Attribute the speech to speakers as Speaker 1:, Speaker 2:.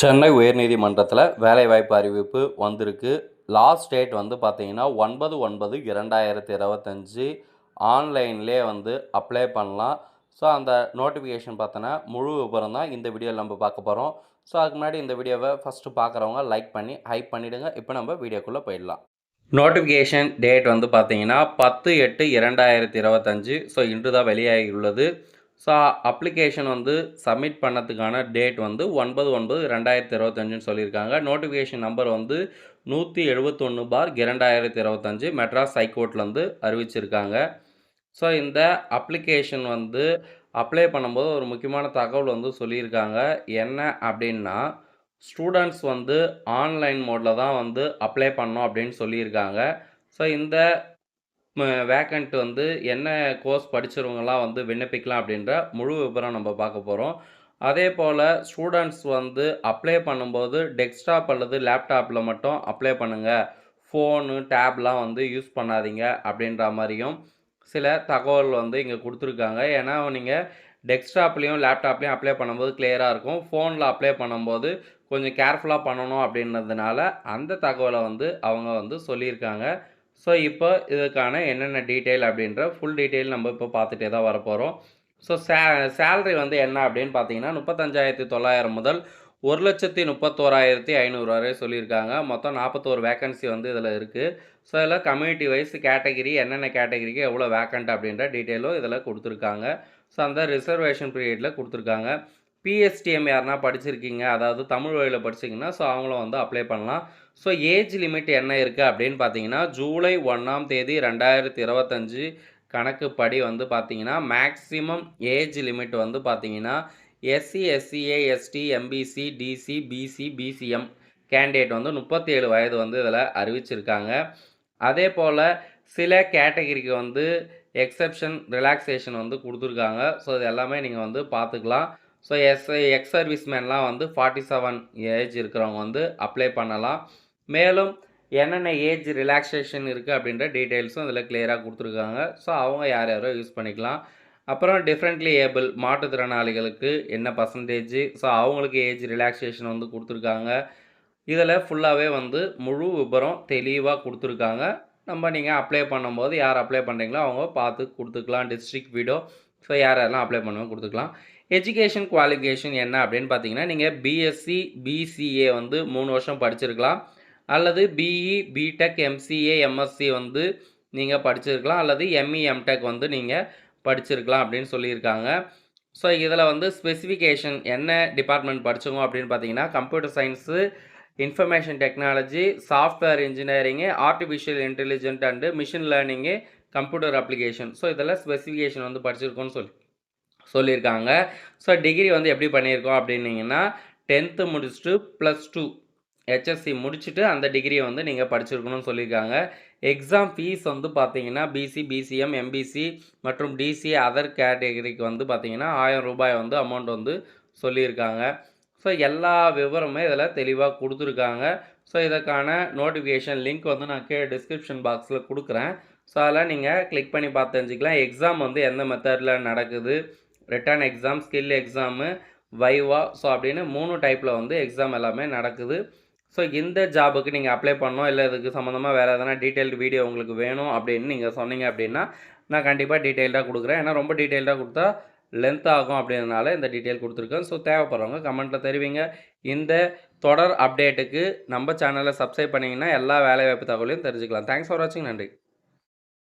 Speaker 1: சென்னை உயர்நீதிமன்றத்தில் வேலைவாய்ப்பு அறிவிப்பு வந்திருக்கு. லாஸ்ட் டேட் வந்து பார்த்திங்கன்னா ஒன்பது ஒன்பது இரண்டாயிரத்தி இருபத்தஞ்சி. ஆன்லைன்லேயே வந்து அப்ளை பண்ணலாம். ஸோ அந்த நோட்டிஃபிகேஷன் பார்த்தோன்னா முழு விவரம் தான் இந்த வீடியோவில் நம்ம பார்க்க போகிறோம் ஸோ அதுக்கு முன்னாடி இந்த வீடியோவை ஃபஸ்ட்டு பார்க்குறவங்க லைக் பண்ணி ஹைப் பண்ணிவிடுங்க இப்போ நம்ம வீடியோக்குள்ளே போயிடலாம். நோட்டிஃபிகேஷன் டேட் வந்து பார்த்திங்கன்னா பத்து எட்டு இரண்டாயிரத்தி இருபத்தஞ்சி. ஸோ இன்று தான் வெளியாகியுள்ளது. ஸோ அப்ளிகேஷன் வந்து சப்மிட் பண்ணதுக்கான டேட் வந்து ஒன்பது ஒன்பது ரெண்டாயிரத்தி இருபத்தஞ்சுன்னு சொல்லியிருக்காங்க. நோட்டிஃபிகேஷன் நம்பர் வந்து நூற்றி எழுபத்தொன்று பார் இரண்டாயிரத்தி இருபத்தஞ்சி மெட்ராஸ் ஹைகோர்ட்லேருந்து அறிவிச்சிருக்காங்க. ஸோ இந்த அப்ளிகேஷன் வந்து அப்ளை பண்ணும்போது ஒரு முக்கியமான தகவல் வந்து சொல்லியிருக்காங்க. என்ன அப்படின்னா ஸ்டூடெண்ட்ஸ் வந்து ஆன்லைன் மோடில் தான் வந்து அப்ளை பண்ணோம் அப்படின்னு சொல்லியிருக்காங்க. ஸோ இந்த வேக்கண்ட் வந்து என்ன கோர்ஸ் படித்தவங்கலாம் வந்து விண்ணப்பிக்கலாம் அப்படின்ற முழு விவரம் நம்ம பார்க்க போகிறோம் அதே போல் ஸ்டூடெண்ட்ஸ் வந்து அப்ளை பண்ணும்போது டெஸ்க்டாப் அல்லது லேப்டாப்பில் மட்டும் அப்ளை பண்ணுங்கள் ஃபோனு டேப்லாம் வந்து யூஸ் பண்ணாதீங்க அப்படின்ற மாதிரியும் சில தகவல் வந்து இங்கே கொடுத்துருக்காங்க. ஏன்னா நீங்கள் டெஸ்க்டாப்லேயும் லேப்டாப்லேயும் அப்ளை பண்ணும்போது கிளியராக இருக்கும். ஃபோனில் அப்ளை பண்ணும்போது கொஞ்சம் கேர்ஃபுல்லாக பண்ணணும் அப்படின்றதுனால அந்த தகவலை வந்து அவங்க வந்து சொல்லியிருக்காங்க. ஸோ இப்போ இதுக்கான என்னென்ன டீட்டெயில் அப்படின்ற ஃபுல் டீட்டெயில் நம்ம இப்போ பார்த்துட்டே தான் வரப்போகிறோம் ஸோ சே சேல்ரி வந்து என்ன அப்படின்னு பார்த்தீங்கன்னா முப்பத்தஞ்சாயிரத்தி தொள்ளாயிரம் முதல் ஒரு லட்சத்தி முப்பத்தோராயிரத்தி ஐநூறு வரை சொல்லியிருக்காங்க. மொத்தம் நாற்பத்தோரு வேக்கன்சி வந்து இதில் இருக்குது ஸோ இதில் கம்யூனிட்டி வைஸ் கேட்டகிரி என்னென்ன கேட்டகிரிக்கு எவ்வளோ வேக்கண்ட் அப்படின்ற டீட்டெயிலும் இதில் கொடுத்துருக்காங்க. ஸோ அந்த ரிசர்வேஷன் பீரியடில் கொடுத்துருக்காங்க. பிஎஸ்டிஎம் யாருனா படிச்சிருக்கீங்க அதாவது தமிழ் வழியில் படிச்சிங்கன்னா ஸோ அவங்களும் வந்து அப்ளை பண்ணலாம். ஸோ ஏஜ் லிமிட் என்ன இருக்குது அப்படின்னு பார்த்தீங்கன்னா ஜூலை ஒன்றாம் தேதி ரெண்டாயிரத்தி இருபத்தஞ்சி கணக்குப்படி வந்து பார்த்தீங்கன்னா மேக்ஸிமம் ஏஜ் லிமிட் வந்து பார்த்தீங்கன்னா SC SCA ST MBC DC BC BCM candidate வந்து முப்பத்தி ஏழு வயது வந்து இதில் அறிவிச்சிருக்காங்க. அதே போல் சில கேட்டகிரிக்கு வந்து எக்ஸப்ஷன் ரிலாக்ஸேஷன் வந்து கொடுத்துருக்காங்க. ஸோ இது எல்லாமே நீங்கள் வந்து பார்த்துக்கலாம். ஸோ எஸ் எக்ஸ் சர்வீஸ்மேன்லாம் வந்து ஃபார்ட்டி செவன் ஏஜ் இருக்கிறவங்க வந்து அப்ளை பண்ணலாம். மேலும் என்னென்ன ஏஜ் ரிலாக்ஸேஷன் இருக்குது அப்படின்ற டீட்டெயில்ஸும் இதில் கிளியராக கொடுத்துருக்காங்க. ஸோ அவங்க யார் யாரோ யூஸ் பண்ணிக்கலாம். அப்புறம் டிஃப்ரெண்ட்லி ஏபிள் மாற்றுத்திறனாளிகளுக்கு என்ன பர்சன்டேஜ் ஸோ அவங்களுக்கு ஏஜ் ரிலாக்ஸேஷன் வந்து கொடுத்துருக்காங்க. இதில் ஃபுல்லாகவே வந்து முழு விபரம் தெளிவாக கொடுத்துருக்காங்க. நம்ம நீங்கள் அப்ளை பண்ணும்போது யார் அப்ளை பண்ணுறீங்களோ அவங்க பார்த்து கொடுத்துக்கலாம். டிஸ்ட்ரிக்ட் வீடோ ஸோ யார் யாரெல்லாம் அப்ளை பண்ணுவோம் கொடுத்துக்கலாம். எஜுகேஷன் குவாலிஃபிகேஷன் என்ன அப்படின்னு பார்த்தீங்கன்னா நீங்கள் பிஎஸ்சி பிசிஏ வந்து மூணு வருஷம் படிச்சிருக்கலாம். அல்லது பிஇ பிடெக் எம்சிஏ எம்எஸ்சி வந்து நீங்கள் படிச்சிருக்கலாம். அல்லது எம்இ எம்டெக் வந்து நீங்கள் படிச்சிருக்கலாம் அப்படின்னு சொல்லியிருக்காங்க. ஸோ இதில் வந்து ஸ்பெசிஃபிகேஷன் என்ன டிபார்ட்மெண்ட் படித்தவங்க அப்படின்னு பார்த்தீங்கன்னா computer science information technology software engineering artificial intelligent and machine learning computer application so இதெல்லாம் ஸ்பெசிஃபிகேஷன் வந்து படிச்சிருக்கோன்னு சொல்லி சொல்லியிருக்காங்க. ஸோ டிகிரி வந்து எப்படி பண்ணியிருக்கோம் அப்படின்னீங்கன்னா டென்த்து முடிச்சுட்டு ப்ளஸ் டூ ஹெச்எஸ்சி முடிச்சுட்டு அந்த டிகிரியை வந்து நீங்கள் படிச்சிருக்கணும்னு சொல்லியிருக்காங்க. எக்ஸாம் ஃபீஸ் வந்து பார்த்தீங்கன்னா பிசி பிசிஎம் எம்பிசி மற்றும் டிசி அதர் கேட்டகரிக்கு வந்து பார்த்தீங்கன்னா ஆயிரம் ரூபாய் வந்து அமௌண்ட் வந்து சொல்லியிருக்காங்க. ஸோ எல்லா விவரமுமே இதில் தெளிவாக கொடுத்துருக்காங்க. ஸோ இதற்கான நோட்டிஃபிகேஷன் லிங்க் வந்து நான் கே டிஸ்கிரிப்ஷன் பாக்ஸில் கொடுக்குறேன். ஸோ அதெல்லாம் நீங்கள் கிளிக் பண்ணி பார்த்து தெரிஞ்சுக்கலாம். எக்ஸாம் வந்து எந்த மெத்தடில் நடக்குது? Written exam skill exam viva so அப்படின்னு மூணு டைப்பில் வந்து எக்ஸாம் எல்லாமே நடக்குது. ஸோ இந்த ஜாபுக்கு நீங்கள் அப்ளை பண்ணோம் இல்லை இதுக்கு சம்மந்தமாக வேறு எதனா டீட்டெயில்டு வீடியோ உங்களுக்கு வேணும் அப்படின்னு நீங்கள் சொன்னீங்க அப்படின்னா நான் கண்டிப்பாக டீட்டெயில்டாக கொடுக்குறேன். ஏன்னா ரொம்ப டீட்டெயில்டாக கொடுத்தா லென்த் ஆகும் அப்படின்றனால இந்த டீட்டெயில் கொடுத்துருக்கேன். ஸோ தேவைப்படுறவங்க கமெண்ட்டில் தெரிவிங்க. இந்த தொடர் அப்டேட்டுக்கு நம்ம சேனலை சப்ஸ்கிரைப் பண்ணிங்கன்னா எல்லா வேலைவாய்ப்பு தகவலையும் தெரிஞ்சுக்கலாம். தேங்க்ஸ் ஃபார் வாட்சிங் நன்றி.